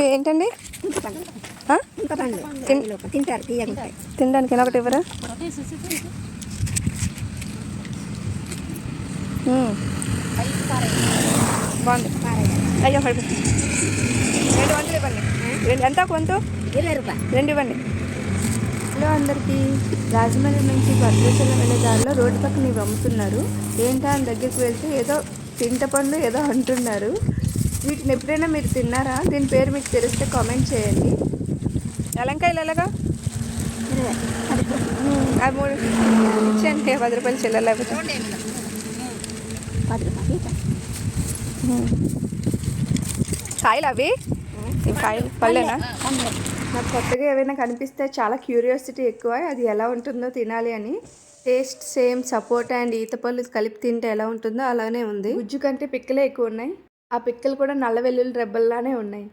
ఏంటండి? తింటారు తినడానికి ఒకటి ఇవ్వరా. బాగుంది. అయ్యో పడి రెండు వందలు ఇవ్వండి. రెండు ఎంత కొంత? ఇరవై రూపాయలు. రెండు ఇవ్వండి. హలో అందరికీ. రాజమండ్రి నుంచి భద్రాచలం వెళ్ళే దారిలో రోడ్డు పక్కన ఇవి అమ్ముతున్నారు. ఏంటా అని దగ్గరికి వెళ్తే ఏదో చింతపండు ఏదో అంటున్నారు. వీటిని ఎప్పుడైనా మీరు తిన్నారా? దీని పేరు మీకు తెలిస్తే కామెంట్ చేయండి. ఎలంకాయలు ఎలాగా. అవి మూడు ఇచ్చేయండి. పది రూపాయలు చిల్లర లేకపోతే. పది రూపాయలు. కాయలు అవి? కాయలు పళ్ళేనా? పండు. నాకు కొత్తగా ఏమైనా కనిపిస్తే చాలా క్యూరియాసిటీ ఎక్కువ. అది ఎలా ఉంటుందో తినాలి అని. టేస్ట్ సేమ్ సపోటా అండ్ ఈత పళ్ళు కలిపి తింటే ఎలా ఉంటుందో అలానే ఉంది. గుజ్జు కంటే పిక్కలే ఎక్కువ ఉన్నాయి. ఆ పిక్కలు కూడా నల్ల వెల్లుల్లి రెబ్బల్లానే ఉన్నాయి.